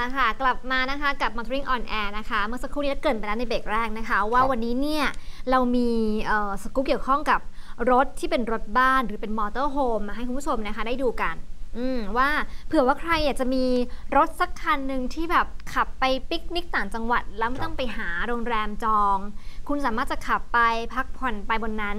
ละค่ะ กลับมานะคะกับ Motoring on Air นะคะ เมื่อสักครู่นี้เกรินไปแล้วในเบรกแรกนะคะ ว่าวันนี้เนี่ยเรามีเอ่อสกู๊ปเกี่ยวข้องกับรถที่เป็นรถบ้านหรือเป็นมอเตอร์โฮมมาให้คุณผู้ชมนะคะได้ดูกันอืมว่าเผื่อว่าใครอยากจะมีรถสักคันหนึ่งที่แบบขับไปปิกนิกต่างจังหวัด แล้วไม่ต้องไปหาโรงแรมจอง คุณสามารถจะขับไปพักผ่อนไปบนนั้น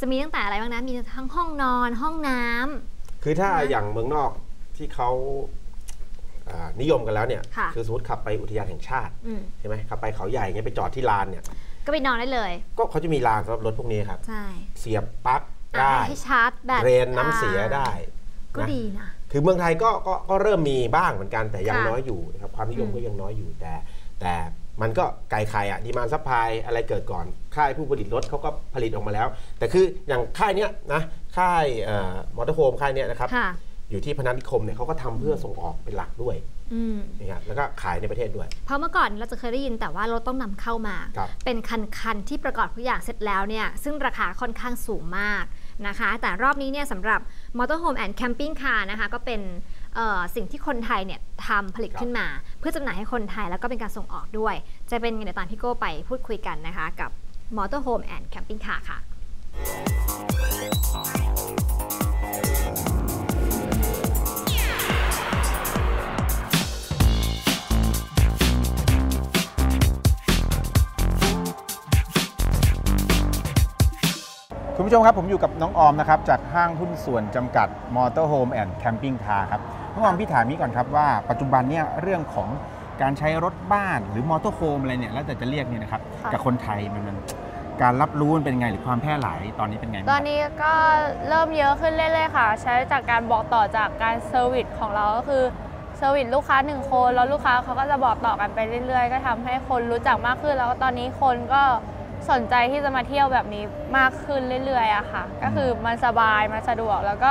จะมีตั้งแต่อะไรบ้างนะมีทั้งห้องนอนห้องน้ำคือถ้านะอย่างเมืองนอกที่เขาอ่า นิยมกันแล้วเนี่ยค่ะอสมมติขับไปอุทยานแห่งชาติอืมใช่ไหมขับไปเขาใหญ่เงี้ยไปจอดที่ลานเนี่ยก็ไปนอนได้เลย ก็เขาจะมีลานสำหรับรถพวกนี้ครับใช่เสียบปลั๊กอะได้ให้ชาร์จแบตเรนน้ำเสียอ่าได้ก็นะดีนะคือเมืองไทยก็ก็ก็เริ่มมีบ้างเหมือนกันแต่ยังค่ะน้อยอยู่นะครับความนิยมอืมก็ยังน้อยอยู่แต่ แต่มันก็ไกลใครอะดีมานซัพพลายอะไรเกิดก่อน ค่ายผู้ผลิตรถเขาก็ผลิตออกมาแล้ว แต่คืออย่างค่ายเนี้ยนะค่ายมอเตอร์โฮมค่ายเนี้ยนะครับค่ะ อยู่ที่พนัสนิคมเนี่ยเขาก็ทำเพื่อส่งออกเป็นหลักด้วยอืมนะครับแล้วก็ขายในประเทศด้วย เพราะเมื่อก่อนเราจะเคยได้ยินแต่ว่ารถต้องนำเข้ามาครับเป็นคันๆที่ประกอบทุกอย่างเสร็จแล้วเนี่ยซึ่งราคาค่อนข้างสูงมากนะคะ แต่รอบนี้เนี่ยสำหรับ Motorhome and Camping Car นะคะก็เป็นเอ่อสิ่งที่คนไทยเนี่ยทำผลิตขึ้นมา เพื่อจำหน่ายให้คนไทยแล้วก็เป็นการส่งออกด้วย จะเป็นยังไงเดี๋ยวตามพี่โก้ไปพูดคุยกันนะคะ กับ Motorhome and Camping Car ค่ะ คุณผู้ชมครับผมอยู่กับน้องออมนะครับจากห้างหุ้นส่วนจำกัด Motorhome and Camping Car ครับน้องออมพี่ถามนี้ก่อนครับว่าปัจจุบันเนี่ยเรื่องของการใช้รถบ้านหรือมอเตอร์โฮมอะไรเนี่ยแล้วแต่จะเรียกเนี่ยนะครับค่ะกับคนไทยมันมันการรับรู้มันเป็นไงหรือความแพร่หลายตอนนี้เป็นไงบ้างตคอรันบนี้ก็เริ่มเยอะขึ้นเรื่อยๆค่ะ ใช้จากการบอกต่อจากการเซอร์วิสของเราก็คือเซอร์วิสลูกค้าหนึ่งคน แล้วลูกค้าเขาก็จะบอกต่อกันไปเรื่อยๆ ก็ทำให้คนรู้จักมากขึ้น แล้วก็ตอนนี้คนก็ สนใจที่จะมาเที่ยวแบบนี้มากขึ้นเรื่อยๆอะค่ะ ก็คือมันสบายมันสะดวกแล้วก็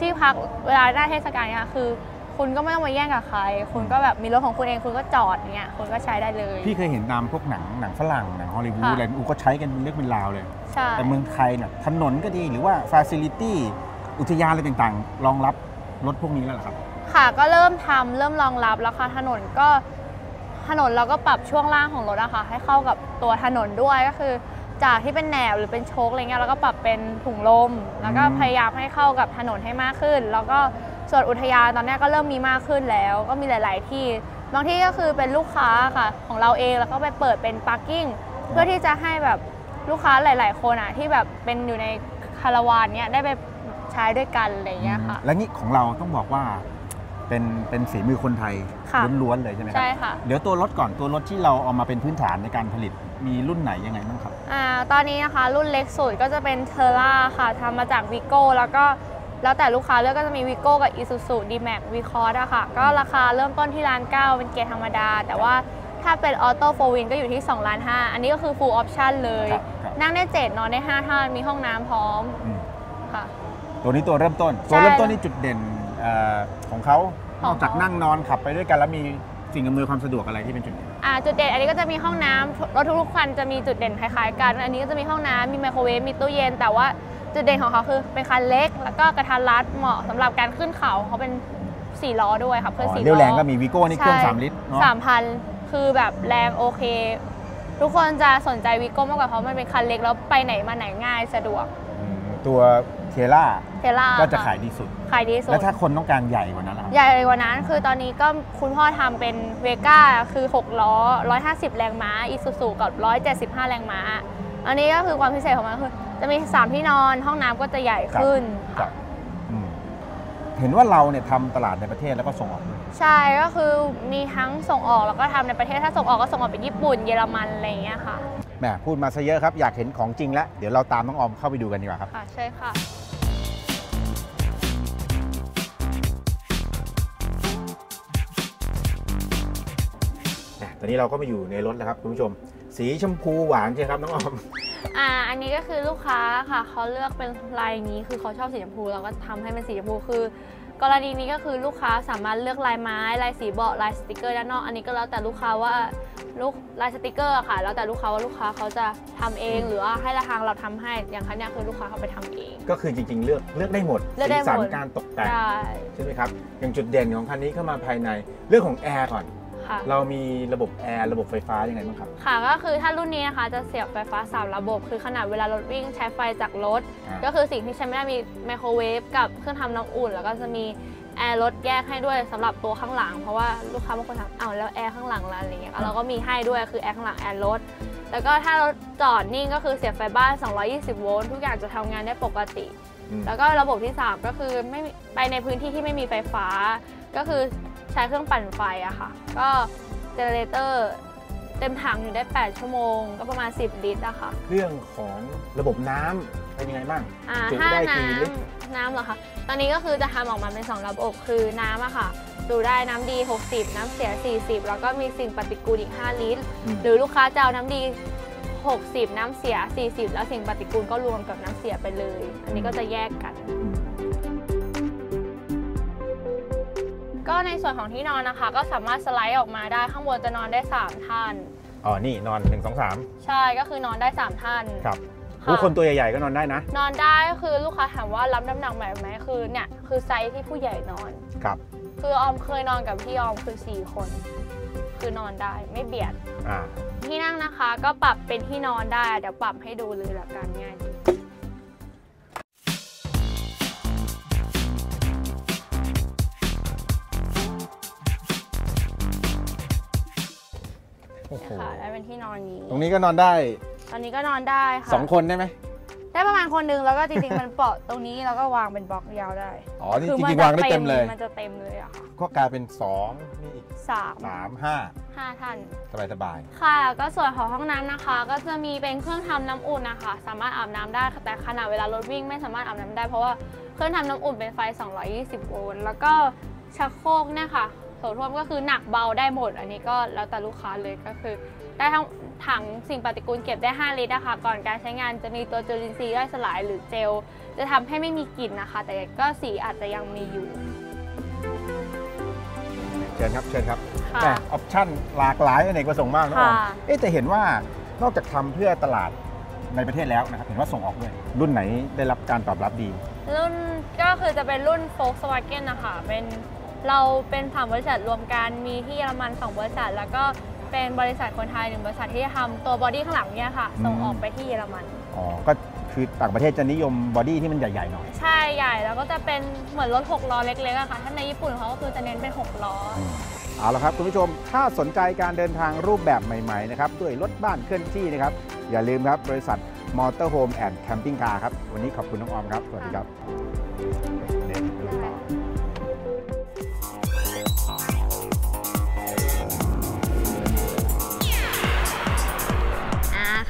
ที่พักเวลาหน้าเทศกาลเนี่ยคือ คุณก็ไม่ต้องมาแย่งกับใคร คุณก็แบบมีรถของคุณเองคุณก็จอดเนี่ยคุณก็ใช้ได้เลย พี่เคยเห็นตามพวกหนังหนังฝรั่งหนังฮอลลีวูดค่ะอะไรอูก็ใช้กันเป็นเรื่องเป็นราวเลย ใช่ แต่เมืองไทยเนี่ยถนนก็ดีหรือว่าฟ a ซิลิตี้อุทยานอะไรต่างๆ รองรับรถพวกนี้แล้วเหรอครับ ค่ะก็เริ่มทำเริ่มรองรับแล้วค่ะถนนก็ ถนนเราก็ปรับช่วงล่างของรถอะค่ะ ให้เข้ากับตัวถนนด้วยก็คือ จากที่เป็นแหนบหรือเป็นโชคอะไรเงี้ยเราก็ปรับเป็นถุงลม แล้วก็อืมพยายามให้เข้ากับถนนให้มากขึ้น แล้วก็ส่วนอุทยานตอนเนี้ยก็เริ่มมีมากขึ้นแล้ว ก็มีหลาย ๆ ที่บางที่ก็คือเป็นลูกค้าค่ะ ของเราเองแล้วก็ไปเปิดเป็นพาร์กิ้งเพื่อที่จะให้แบบลูกค้าหลาย ๆ คนอะที่แบบเป็นอยู่ในคาราวานเนี้ยได้ไปใช้ด้วยกันอะไรเงี้ยค่ะ และนี่ของเราต้องบอกว่า เป็นเป็นฝีมือคนไทยค่ะล้วนๆเลยใช่ไหมครัใช่ค่ะ เดี๋ยวตัวรถก่อนตัวรถที่เราเอามาเป็นพื้นฐานในการผลิตมีรุ่นไหนยังไงบ้างครับ อ่าตอนนี้นะคะ รุ่นเล็กสุดก็จะเป็นเทอร่าค่ะทำมาจากวิโก้แล้วก็แล้วแต่ลูกค้าเลือกก็จะมีวิโก้กับ i s u z u d m a x v c o r s อะค่ะ ก็ราคาเริ่มต้นที่ล้านเก้าเป็นเกียร์ธรรมดา แต่ว่าถ้าเป็นออโต้โฟวินก็อยู่ที่2ล้านห้าอันนี้ก็คือ full option เลย ครับครับ นั่งได้ 7 นอนได้ 5 ท่าน มีห้องน้ำพร้อมอืมค่ะ ตัวนี้ตัวเริ่มต้นใช่ตัวเริ่มต้นนี่จุดเด่นเออของเขาของนอกจากเขานั่นั่งนอนขับไปด้วยกันแล้วมีสิ่งอำนวยความสะดวกอะไรที่เป็นจุดเด่นอ่าจุดเด่นอันนี้ก็จะมีห้องน้ำรถทุกๆคันจะมีจุดเด่นคล้ายๆกัน อันนี้ก็จะมีห้องน้ำมีไมโครเวฟมีตู้เย็น แต่ว่าจุดเด่นของเขาคือเป็นคันเล็ก แล้วก็กระทันรัดเหมาะสำหรับการขึ้นเขาเขาเป็นสี่ล้อด้วยค่ะเพื่อนอ๋อสี่ล้อเรียวแรงก็มีวิโก้นี่เครื่องใช่3ลิตรเนาะสามพันคือแบบแรงโอเค ทุกคนจะสนใจวิโก้มากกว่าเพราะมันเป็นคันเล็กแล้วไปไหนมาไหนง่ายสะดวกอืมตัว เทล่าเทล่าก็จะขายดีสุด ขายดีสุด แล้วถ้าคนต้องการใหญ่กว่านั้นล่ะครับใหญ่กว่านั้นคือตอนนี้ก็คุณพ่อทำเป็นเวก้าคือ 6 ล้อ 150 แรงม้าอีซูซูกับ 175 แรงม้า อันนี้ก็คือความพิเศษของมันคือ จะมี 3 ที่นอนห้องน้ำก็จะใหญ่ขึ้นครับอืมเห็นว่าเราเนี่ยทำตลาดในประเทศแล้วก็ส่งออกด้วยใช่ก็คือมีทั้งส่งออกแล้วก็ทำในประเทศถ้าส่งออกก็ส่งออกไปญี่ปุ่นเยอรมันอะไรอย่างเงี้ยค่ะแหมพูดมาซะเยอะครับ อยากเห็นของจริงแล้ว เดี๋ยวเราตามน้องออมเข้าไปดูกันดีกว่าครับ ค่ะ ใช่ค่ะ อะตอนนี้เราก็มาอยู่ในรถแล้วครับคุณผู้ชม สีชมพูหวานใช่ครับน้องออม อ่า อันนี้ก็คือลูกค้าค่ะเขาเลือกเป็นลายนี้คือเขาชอบสีชมพูเราก็ทำให้เป็นสีชมพูคือ กรณีนี้ก็คือลูกค้าสามารถเลือกลายไม้ลายสีเบาะลายสติกเกอร์ด้านนอก อันนี้ก็แล้วแต่ลูกค้าว่าลูกลายสติกเกอร์อะค่ะ แล้วแต่ลูกค้าว่าลูกค้าเขาจะทำเอง หรือว่าให้ละทางเราทำให้อย่างคันเนี้ยคือลูกค้าเขาไปทำเอง ก็คือจริง ๆ เลือกเลือกได้หมดเลือกได้สีสันหมดการตกแต่งได้ใช่ไหมครับอย่างจุดเด่นของคันนี้เข้ามาภายในเรื่องของแอร์ก่อน ค่ะ เรามีระบบแอร์ระบบไฟฟ้ายังไงบ้างครับ ค่ะก็คือถ้ารุ่นนี้นะคะจะเสียบไฟฟ้า 3 ระบบ คือขนาดเวลารถวิ่งใช้ไฟจากรถ อ่า ก็คือสิ่งที่ใช้ไม่ได้มีไมโครเวฟกับเครื่องทำน้ำอุ่น แล้วก็จะมีแอร์รถแยกให้ด้วยสำหรับตัวข้างหลัง เพราะว่าลูกค้าบางคนถามอ้าวแล้วแอร์ข้างหลังล่ะอะไรเงี้ยเราก็มีให้ด้วยคือแอร์ข้างหลังแอร์รถ แล้วก็ถ้ารถจอดนิ่งก็คือเสียบไฟบ้าน 220 โวลต์ทุกอย่างจะทำงานได้ปกติ อืม แล้วก็ระบบที่ 3 ก็คือไม่มีไปในพื้นที่ที่ไม่มีไฟฟ้า ก็คือ ใช้เครื่องปั่นไฟอะค่ะ ก็เจเนเรเตอร์เต็มถังอยู่ได้ 8 ชั่วโมง ก็ประมาณ 10 ลิตรอะค่ะ เรื่องของระบบน้ำเป็นยังไงบ้างอ่าจุถ้าได้น้กี่ลิตรำน้ำเหรอคะ ตอนนี้ก็คือจะทำออกมาเป็น 2 ระบบคือน้ำอะค่ะ ดูได้น้ำดี 60 น้ำเสีย 40 แล้วก็มีสิ่งปฏิกูลอีก 5 ลิตร อืมหรือลูกค้าจะเอาน้ำดี 60 น้ำเสีย 40 แล้วสิ่งปฏิกูลก็รวมกับน้ำเสียไปเลย อันนี้ก็จะแยกกัน ก็ในส่วนของที่นอนนะคะ ก็สามารถสไลด์ออกมาได้ข้างบนจะนอนได้ 3 ท่าน อ๋อ นี่นอน 1 2 3 ใช่ก็คือนอนได้ 3 ท่าน ครับค่ะผู้คนตัวใหญ่ๆก็นอนได้นะ นอนได้ก็คือลูกค้าถามว่ารับน้ำหนักแบบไหมคือเนี่ยคือไซส์ที่ผู้ใหญ่นอน ครับ คือออมเคยนอนกับพี่ออมคือ 4 คน คือนอนได้ไม่เบียด อ่า ที่นั่งนะคะก็ปรับเป็นที่นอนได้เดี๋ยวปรับให้ดูเลยละกันง่าย ค่ะได้เป็นที่นอนนี้ ตรงนี้ก็นอนได้ ตอนนี้ก็นอนได้ค่ะ2คนได้ไหมได้ประมาณคนหนึงแล้วก็จริงๆมันเปาะตรงนี้แล้วก็วางเป็นบล็อกยาวได้ อ๋อนี่คืจมัริงจะๆวางได้เต็มเลย มันจะเต็มเลยอะค่ะก็กลายเป็น2นี่อีกสาม3 5ห้าท่านสบายสบายค่ะ ก็ส่วนของห้องน้ำนะคะ ก็จะมีเป็นเครื่องทำน้ำอุ่นนะคะ สามารถอาบน้ำได้แต่ขณะเวลารถวิ่งไม่สามารถอาบน้ำได้เพราะว่าเครื่องทำน้ำอุ่นเป็นไฟ 220 โวลต์แล้วก็ชักโครกเนี่ยค่ะโถส้วมก็คือหนักเบาได้หมด อันนี้ก็แล้วแต่ลูกค้าเลยก็คือ ได้ทั้งถังสิ่งปฏิกูลเก็บได้ 5 ลิตรนะคะก่อนการใช้งานจะมีตัวจุลินทรีย์ย่อยสลายหรือเจล จะทำให้ไม่มีกลิ่นนะคะ แต่ก็สีอาจจะยังมีอยู่เชิญครับเชิญครับแต่ออปชั่นหลากหลายอเนกประสงค์มากนะออมค่ะเอ๊ะแต่เห็นว่านอกจากทำเพื่อตลาดในประเทศแล้วนะครับเห็นว่าส่งออกด้วย รุ่นไหนได้รับการตอบรับดี รุ่นก็คือจะเป็นรุ่น Volkswagen นะคะเป็น เราเป็นสามบริษัทรวมกันมีที่เยอรมัน 2 บริษัท แล้วก็เป็นบริษัทคนไทยหนึ่งบริษัทที่ทำตัวบอดี้ข้างหลังเนี่ยค่ะอืมส่งออกไปที่เยอรมัน อ๋อ ก็คือต่างประเทศจะนิยมบอดี้ที่มันใหญ่ๆหน่อย ใช่ใหญ่แล้วก็จะเป็นเหมือนรถ 6 ล้อเล็กๆอะค่ะ ถ้าในญี่ปุ่นเขาก็คือจะเน้นเป็น 6 ล้อเอาละครับคุณผู้ชม ถ้าสนใจการเดินทางรูปแบบใหม่ๆนะครับด้วยรถบ้านเคลื่อนที่นะครับ อย่าลืมครับบริษัท Motorhome and Camping Car ครับ วันนี้ขอบคุณน้องออมครับ สวัสดีครับ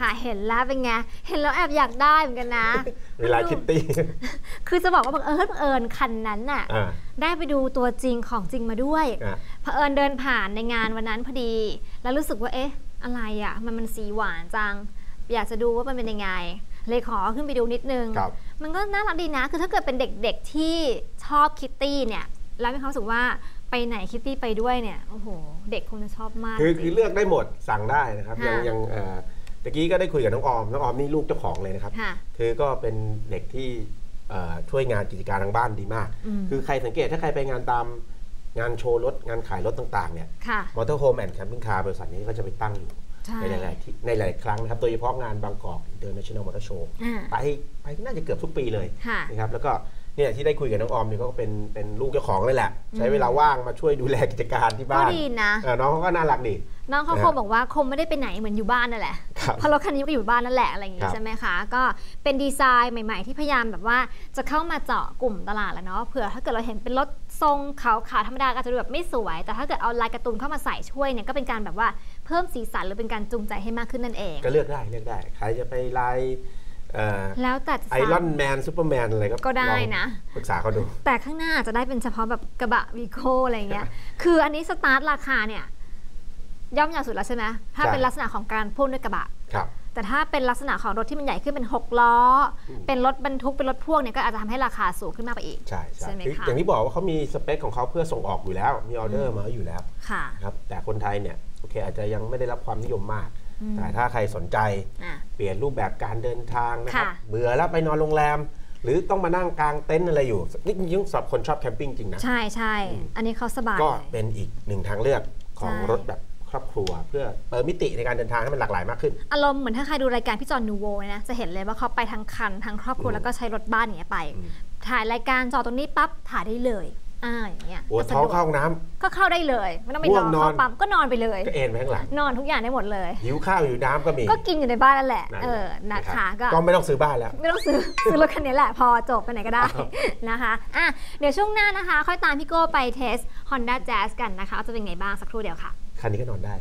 ค่ะเห็นแล้วเป็นไง เห็นแล้วแอบอยากได้เหมือนกันนะ เวลาคิตตี้ คือจะบอกว่าบังเอิญบังเอิญคันนั้นน่ะอ่าได้ไปดูตัวจริงของจริงมาด้วยอ่าเผอิญเดินผ่านในงานวันนั้นพอดี แล้วรู้สึกว่าเอ๊ะ อะไรอะ่ะ มันมันสีหวานจัง อยากจะดูว่ามันเป็นยังไง เลยขอขึ้นไปดูนิดนึงครับมันก็น่ารักดีนะ คือถ้าเกิดเป็นเด็กๆที่ชอบคิตตี้เนี่ยแล้วมีความรู้สึกว่าไปไหนคิตตี้ไปด้วยเนี่ยโอ้โห เด็กคงจะชอบมาก คือจคืริองเลือกได้หมดสั่งได้นะครับค่ะยังยังเอ่อ ตะกี้ก็ได้คุยกับน้องออม น้องออมนี่ลูกเจ้าของเลยนะครับ ค่ะ คือก็เป็นเด็กที่เอ่อช่วยงานกิจการทางบ้านดีมาก อืม คือใครสังเกตถ้าใครไปงานตามงานโชว์รถ งานขายรถต่างๆเนี่ย ค่ะ มอเตอร์โฮมแอนด์แคมปิ้งคาร์บริษัทนี้ก็จะไปตั้งอยู่ ใช่ ในหลายๆที่ในหลายๆครั้งนะครับ โดยเฉพาะงานบางกอก International Motor Show อ่า ไปไปน่าจะเกือบทุกปีเลยค่ะ นะครับ แล้วก็เนี่ยที่ได้คุยกับน้องออมเนี่ยก็เป็นเป็นลูกเจ้าของเลยแหละ ใช้เวลาว่างมาช่วยดูแลกิจการที่ก็บ้านดีนะ เออน้องเขาก็น่ารักดี น้องเขานะคฮะงบอกว่าคงไม่ได้ไปไหนเหมือนอยู่บ้านนั่นแหละครับ เพราะรถคันนี้ก็อยู่บ้านนั่นแหละอะไรอย่างคงี้รับใช่ไหมคะ ก็เป็นดีไซน์ใหม่ ๆ ที่พยายามแบบว่าจะเข้ามาเจาะกลุ่มตลาดแล้วเนาะเผื่อถ้าเกิดเราเห็นเป็นรถทรงขาวๆธรรมดาก็อาจจะดูแบบไม่สวย แต่ถ้าเกิดเอาลายการ์ตูนเข้ามาใส่ช่วยเนี่ยก็เป็นการแบบว่าเพิ่มสีสันหรือเป็นการจูงใจให้มากขึ้นนั่นเอง ก็เลือกได้เลือกได้ ใครจะไปไลน์เอ่อแล้วแต่จะไอรอนแมนซูเปอร์แมนอะไรก็ก็ได้ลองนะปรึกษาเขาดู แต่ข้างหน้าจะได้เป็นเฉพาะแบบกระบะวีโก้อะไรอย่างเงี้ย คืออันนี้สตาร์ทราคาเนี่ย ย่อมอย่างสุดแล้วใช่ไหมถ้าใช่เป็นลักษณะของการพ่นด้วยกระบะครับแต่ถ้าเป็นลักษณะของรถที่มันใหญ่ขึ้นเป็น 6 ล้ออืมเป็นรถบรรทุกเป็นรถพ่วงเนี่ยก็อาจจะทำให้ราคาสูงขึ้นมากไปอีก ใช่ใช่ใช่ไหมคือคะอย่างที่บอกว่าเขามีสเปคของเขาเพื่อส่งออกอยู่แล้ว มีออเดอร์มาอยู่แล้วค่ะนะครับแต่คนไทยเนี่ยโอเคอาจจะยังไม่ได้รับความนิยมมากอืมแต่ถ้าใครสนใจอะเปลี่ยนรูปแบบการเดินทางนะครับค่ะเบื่อแล้วไปนอนโรงแรม หรือต้องมานั่งกลางเต็นท์อะไรอยู่นี่ยิ่งสำหรับคนชอบแคมปิ้งจริงนะใช่ใช่อืมอันนี้เขาสบายก็เลยเป็นอีกหนึ่งทางเลือกของใช่รถแบบค รอบครัว เพื่อเปิดมิติในการเดินทางให้มันหลากหลายมากขึ้น อารมณ์เหมือนถ้าใครดูรายการพี่จอห์นนูโวนะจะเห็นเลยว่าเขาไปทั้งคันทั้งครอบครัวอืมแล้วก็ใช้รถบ้านอย่างเงี้ยไปอืมถ่ายรายการจอตรงนี้ปั๊บถ่ายได้เลยอ่าอย่างเงี้ยปวดก็สะท้องดวกเข้าห้องน้ำก็เข้าได้เลยไม่ต้องไปง่รวองนอนเข้าปั๊มก็นอนไปเลยก็เอนไปข้างหลังนอนทุกอย่างได้หมดเลยหิวข้าวหิวน้ำก็มี ก็กินอยู่ในบ้านนั่นแหละนั่นเอแหอละนะคะรับก็ก็ไม่ต้องซื้อบ้านแล้ว ไม่ต้องซื้อซื้อรถคันนี้แหละพอจบไปไหนก็ได้นะคะอะเดี๋ยวช่วงหน้านะคะ ค่อยตามพี่โก้ไปเทส Honda Jazz กันนะคะว่าจะเป็นไงบ้างสักครู่เดียวค่ะ คันนี้ก็นอนได้